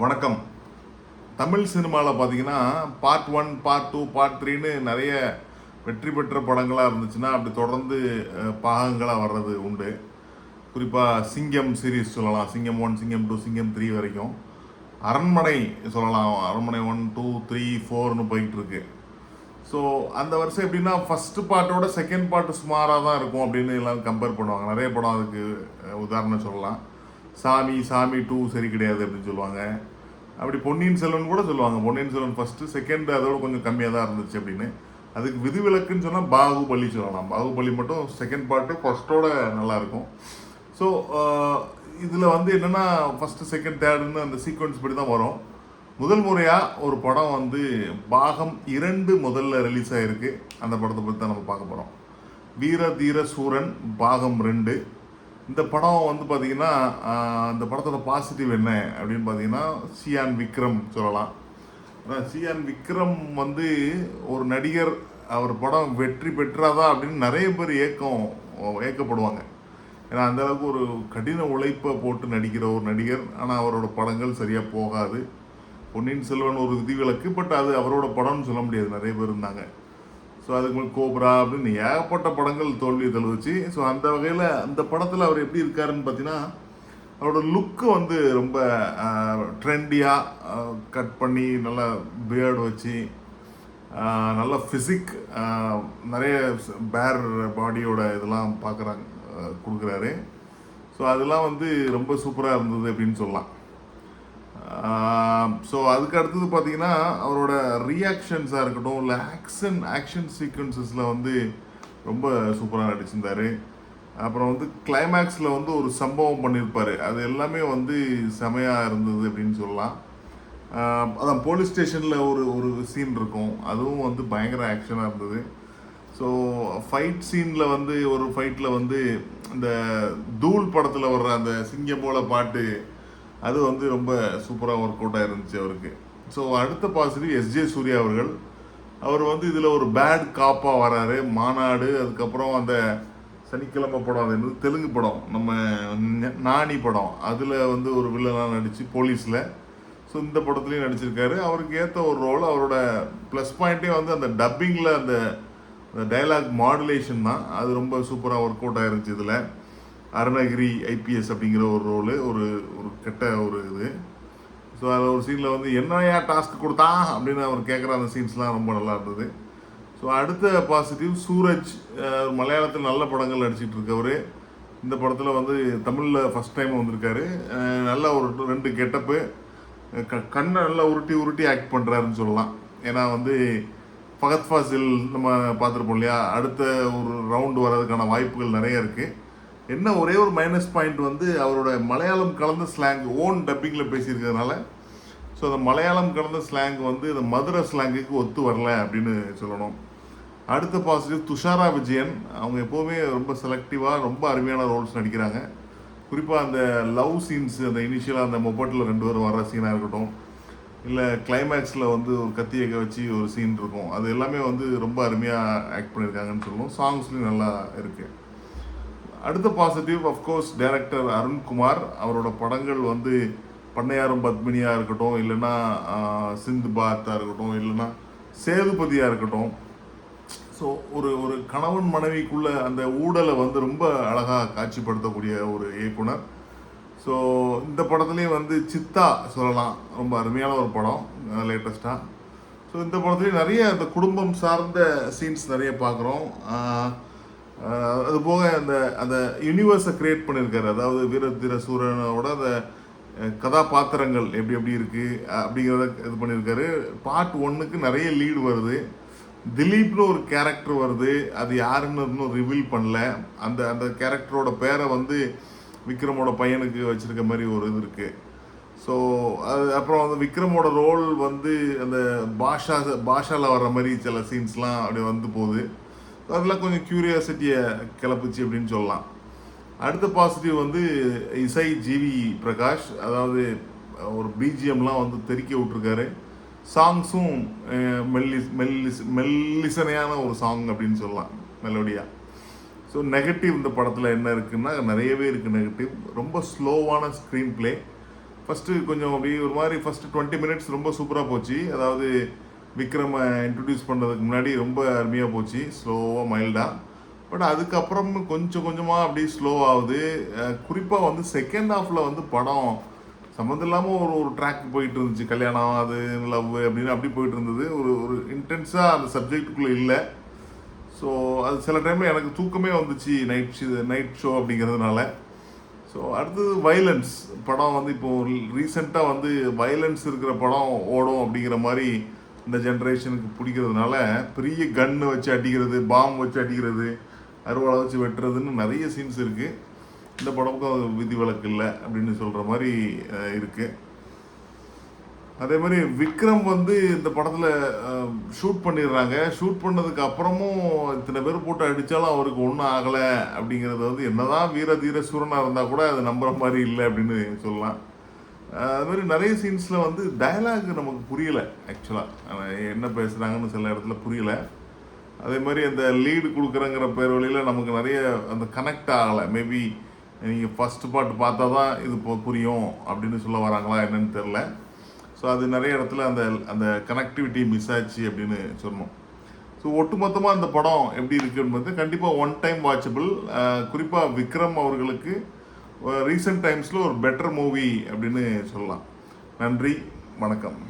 வணக்கம். தமிழ் சினிமாவில் பார்த்தீங்கன்னா part one part two part த்ரீன்னு நிறைய வெற்றி பெற்ற படங்களாக இருந்துச்சுன்னா அப்படி தொடர்ந்து பாகங்களாக வர்றது உண்டு. குறிப்பாக சிங்கம் சீரிஸ் சொல்லலாம். சிங்கம் ஒன் சிங்கம் டூ சிங்கம் த்ரீ வரைக்கும். அரண்மனை சொல்லலாம். அரண்மனை ஒன் டூ த்ரீ ஃபோர்னு போயிட்டு இருக்கு ஸோ அந்த வருஷம் எப்படின்னா ஃபஸ்ட்டு பார்ட்டோட செகண்ட் பார்ட்டு சுமாராக தான் இருக்கும் அப்படின்னு எல்லாம் கம்பேர் பண்ணுவாங்க. நிறைய படம் அதுக்கு உதாரணம் சொல்லலாம். சாமி சாமி டூ சரி கிடையாது அப்படின்னு சொல்லுவாங்க. அப்படி பொன்னியின் செல்வன் கூட சொல்லுவாங்க. பொன்னியின் செல்வன் ஃபஸ்ட்டு செகண்ட் அதோட கொஞ்சம் கம்மியாக தான் இருந்துச்சு அப்படின்னு. அதுக்கு விதிவிலக்குன்னு சொன்னால் பாகுபலி சொல்லலாம். பாகுபலி மட்டும் செகண்ட் பார்ட்டு ஃபஸ்ட்டோட நல்லாயிருக்கும் ஸோ இதில் வந்து என்னென்னா ஃபஸ்ட்டு செகண்ட் தேர்டுன்னு அந்த சீக்வன்ஸ் படி தான் வரும். முதல் முறையாக ஒரு படம் வந்து பாகம் இரண்டு முதல்ல ரிலீஸ் ஆகிருக்கு அந்த படத்தை பற்றி தான் நம்ம பார்க்க போகிறோம் வீர தீர சூரன் பாகம் ரெண்டு. இந்த படம் வந்து பார்த்தீங்கன்னா இந்த படத்தோட பாசிட்டிவ் என்ன அப்படின்னு பார்த்தீங்கன்னா சியான் விக்ரம் சொல்லலாம். சியான் விக்ரம் வந்து ஒரு நடிகர் அவர் படம் வெற்றி பெற்றாதா அப்படின்னு நிறைய பேர் ஏக்கம் ஏக்கப்படுவாங்க. ஏன்னா அந்தளவுக்கு ஒரு கடின உழைப்பை போட்டு நடிக்கிற ஒரு நடிகர். ஆனால் அவரோட படங்கள் சரியாக போகாது. பொன்னியின் செல்வன் ஒரு விதிவிலக்கு பட் அது அவரோட படம்னு சொல்ல முடியாது. நிறைய பேர் இருந்தாங்க. ஸோ அதுக்கு மேலே கோப்ரா அப்படின்னு ஏகப்பட்ட படங்கள் தோல்வி தழுவுச்சு. ஸோ அந்த வகையில் அந்த படத்தில் அவர் எப்படி இருக்காருன்னு பார்த்தீங்கன்னா அவரோட லுக்கு வந்து ரொம்ப ட்ரெண்டியாக கட் பண்ணி நல்லா பியர்டு வச்சு நல்ல ஃபிசிக் நிறைய பேர் பாடியோட இதெல்லாம் பார்க்குறாங்க கொடுக்குறாரு. ஸோ அதெல்லாம் வந்து ரொம்ப சூப்பராக இருந்தது அப்படின்னு சொல்லலாம். ஸோ அதுக்கு அடுத்தது பார்த்தீங்கன்னா அவரோட ரியாக்ஷன்ஸாக இருக்கட்டும் இல்லை ஆக்ஷன் ஆக்ஷன் சீக்வன்சஸில் வந்து ரொம்ப சூப்பராக நடிச்சிருந்தார். அப்புறம் வந்து கிளைமேக்ஸில் வந்து ஒரு சம்பவம் பண்ணியிருப்பார் அது எல்லாமே வந்து செமையாக இருந்தது அப்படின்னு சொல்லலாம். அதான் போலீஸ் ஸ்டேஷனில் ஒரு ஒரு சீன் இருக்கும். அதுவும் வந்து பயங்கர ஆக்ஷனாக இருந்தது. ஸோ ஃபைட் சீனில் வந்து ஒரு ஃபைட்டில் வந்து இந்த தூள் படத்தில் வர்ற அந்த சிங்கம் போல பாட்டு அது வந்து ரொம்ப சூப்பராக ஒர்க் அவுட்டாக இருந்துச்சு அவருக்கு. ஸோ அடுத்த பாசிட்டிவ் எஸ்ஜே சூர்யா அவர்கள். அவர் வந்து இதில் ஒரு பேட் காப்பாக வராரு. மாநாடு அதுக்கப்புறம் அந்த சனிக்கிழமை படம் அது என்னது? தெலுங்கு படம். நம்ம நாணி படம். அதில் வந்து ஒரு வில்லனாக நடித்து போலீஸில் ஸோ இந்த படத்துலையும் நடிச்சிருக்காரு. அவருக்கு ஏற்ற ஒரு ரோல் அவரோட ப்ளஸ் பாயிண்ட்டே வந்து அந்த டப்பிங்கில் அந்த அந்த டைலாக் மாடுலேஷன் தான். அது ரொம்ப சூப்பராக ஒர்க் அவுட் ஆயிருந்துச்சு இதில். அருணகிரி ஐபிஎஸ் அப்படிங்கிற ஒரு ரோலு ஒரு ஒரு கெட்ட ஒரு இது. ஸோ அதில் ஒரு சீனில் வந்து என்னையா டாஸ்க் கொடுத்தா? அப்படின்னு அவர் கேட்குற அந்த சீன்ஸ்லாம் ரொம்ப நல்லா இருந்தது. ஸோ அடுத்த பாசிட்டிவ் சூரஜ் மலையாளத்தில் நல்ல படங்கள் நடிச்சிட்டு இருக்கவர். இந்த படத்தில் வந்து தமிழில் ஃபஸ்ட் டைம் வந்திருக்காரு. நல்ல ஒரு ரெண்டு கெட்டப்பு. க கண்ணை நல்லா உருட்டி உருட்டி ஆக்ட் பண்ணுறாருன்னு சொல்லலாம். ஏன்னா வந்து ஃபகத் ஃபாசில் நம்ம பார்த்துருப்போம் இல்லையா? அடுத்த ஒரு ரவுண்டு வர்றதுக்கான வாய்ப்புகள் நிறைய இருக்குது என்ன ஒரே ஒரு மைனஸ் பாயிண்ட் வந்து அவரோட மலையாளம் கலந்த ஸ்லாங் ஓன் டப்பிங்கில் பேசியிருக்கிறதுனால ஸோ அந்த மலையாளம் கலந்த ஸ்லாங் வந்து இந்த மதுரை ஸ்லாங்குக்கு ஒத்து வரல அப்படின்னு சொல்லணும். அடுத்த பாசிட்டிவ் துஷாரா விஜயன் அவங்க எப்போவுமே ரொம்ப செலக்டிவாக ரொம்ப அருமையான ரோல்ஸ் நடிக்கிறாங்க. குறிப்பாக அந்த லவ் சீன்ஸ் அந்த இனிஷியலாக அந்த மொபட்டில் ரெண்டு பேரும் வர சீனாக இருக்கட்டும் இல்லை கிளைமேக்ஸில் வந்து ஒரு கத்தியக்க வச்சு ஒரு சீன் இருக்கும். அது எல்லாமே வந்து ரொம்ப அருமையாக ஆக்ட் பண்ணியிருக்காங்கன்னு சொல்லணும். சாங்ஸ்லையும் நல்லா இருக்குது அடுத்த பாசிட்டிவ் அஃப்கோர்ஸ் டைரக்டர் அருண்குமார் அவரோட படங்கள் வந்து பண்ணையாரும் பத்மினியாக இருக்கட்டும் இல்லைன்னா சிந்து பாத்தாக இருக்கட்டும் இல்லைன்னா சேதுபதியாக இருக்கட்டும். ஸோ ஒரு ஒரு கணவன் மனைவிக்குள்ள அந்த ஊடலை வந்து ரொம்ப அழகாக காட்சிப்படுத்தக்கூடிய ஒரு இயக்குனர். ஸோ இந்த படத்துலேயும் வந்து சித்தா சொல்லலாம். ரொம்ப அருமையான ஒரு படம் லேட்டஸ்ட்டாக ஸோ இந்த படத்துலேயும் நிறைய அந்த குடும்பம் சார்ந்த சீன்ஸ் நிறைய பார்க்குறோம். அது போக அந்த அந்த யூனிவர்ஸை க்ரியேட் பண்ணியிருக்காரு அதாவது வீர தீர சூரனோட அந்த கதாபாத்திரங்கள் எப்படி எப்படி இருக்குது அப்படிங்கிறத இது பண்ணியிருக்காரு பார்ட் ஒன்றுக்கு நிறைய லீடு வருது. திலீப்னு ஒரு கேரக்டர் வருது. அது யாருன்னு இன்னும் ரிவீல் பண்ணல. அந்த அந்த கேரக்டரோட பேரை வந்து விக்ரமோட பையனுக்கு வச்சிருக்க மாதிரி ஒரு இது இருக்குது ஸோ அது அப்புறம் வந்து விக்ரமோட ரோல் வந்து அந்த பாஷா பாஷாவில் வர்ற மாதிரி சில சீன்ஸ்லாம் அப்படியே வந்து போகுது. அதெல்லாம் கொஞ்சம் க்யூரியாசிட்டியை கிளப்புச்சு அப்படின்னு சொல்லலாம். அடுத்த பாசிட்டிவ் வந்து இசை ஜிவி பிரகாஷ். அதாவது ஒரு பிஜிஎம்லாம் வந்து தெறிக்க விட்டுருக்காரு. சாங்ஸும் மெல்லிஸ் மெல்லிஸ் மெல்லிசனையான ஒரு சாங் அப்படின்னு சொல்லலாம் மெலோடியாக ஸோ நெகட்டிவ் இந்த படத்தில் என்ன இருக்குன்னா நிறையவே இருக்குது நெகட்டிவ் ரொம்ப ஸ்லோவான ஸ்க்ரீன் ப்ளே ஃபஸ்ட்டு கொஞ்சம் அப்படி ஒரு மாதிரி ஃபஸ்ட்டு டுவெண்ட்டி மினிட்ஸ் ரொம்ப சூப்பராக போச்சு. அதாவது விக்ரமை இன்ட்ரடியூஸ் பண்ணுறதுக்கு முன்னாடி ரொம்ப அருமையாக போச்சு. ஸ்லோவாக மைல்டாக பட் அதுக்கப்புறம் கொஞ்சம் கொஞ்சமாக அப்படியே ஸ்லோ ஆகுது. குறிப்பாக வந்து செகண்ட் ஹாஃபில் வந்து படம் சம்மந்தம் இல்லாமல் ஒரு ஒரு ட்ராக் போயிட்டு இருந்துச்சு. கல்யாணம் அது லவ் அப்படின்னு அப்படி போயிட்டு இருந்தது. ஒரு ஒரு இன்டென்ஸாக அந்த சப்ஜெக்டுக்குள்ளே இல்லை. ஸோ அது சில டைமில் எனக்கு தூக்கமே வந்துச்சு நைட் நைட் ஷோ அப்படிங்கிறதுனால. ஸோ அடுத்தது வைலன்ஸ் படம் வந்து இப்போ ரீசெண்டாக வந்து வைலன்ஸ் இருக்கிற படம் ஓடும் அப்படிங்கிற மாதிரி இந்த ஜென்ரேஷனுக்கு பிடிக்கிறதுனால பெரிய கன்னு வச்சு அடிக்கிறது பாம் வச்சு அடிக்கிறது அருவாளை வச்சு வெட்டுறதுன்னு நிறைய சீன்ஸ் இருக்குது இந்த படமுக்கும் அது விதிவிலக்கு இல்லை அப்படின்னு சொல்கிற மாதிரி இருக்குது அதே மாதிரி விக்ரம் வந்து இந்த படத்தில் ஷூட் பண்ணிடுறாங்க. ஷூட் பண்ணதுக்கு அப்புறமும் இத்தனை பேர் போட்டு அடித்தாலும் அவருக்கு ஒன்றும் ஆகலை அப்படிங்கிறது வந்து என்னதான் வீர தீர சூரனாக இருந்தால் கூட அது நம்புகிற மாதிரி இல்லை அப்படின்னு சொல்லலாம். அது மாதிரி நிறைய சீன்ஸில் வந்து டயலாக் நமக்கு புரியலை ஆக்சுவலாக என்ன பேசுகிறாங்கன்னு சில இடத்துல புரியலை. அதே மாதிரி அந்த லீடு கொடுக்குறங்கிற பேர் வழியில் நமக்கு நிறைய அந்த கனெக்ட் ஆகலை. மேபி நீங்கள் ஃபர்ஸ்ட் பாட்டு பார்த்தா தான் இது புரியும் அப்படின்னு சொல்ல வராங்களா என்னன்னு தெரில ஸோ அது நிறைய இடத்துல அந்த அந்த கனெக்டிவிட்டி மிஸ் ஆச்சு அப்படின்னு சொன்னோம் ஸோ ஒட்டுமொத்தமாக அந்த படம் எப்படி இருக்குன்னு பார்த்து கண்டிப்பாக ஒன் டைம் வாட்சபிள் குறிப்பாக விக்ரம் அவர்களுக்கு ரீசெண்ட் டைம்ஸில் ஒரு பெட்டர் மூவி அப்படின்னு சொல்லலாம். நன்றி வணக்கம்.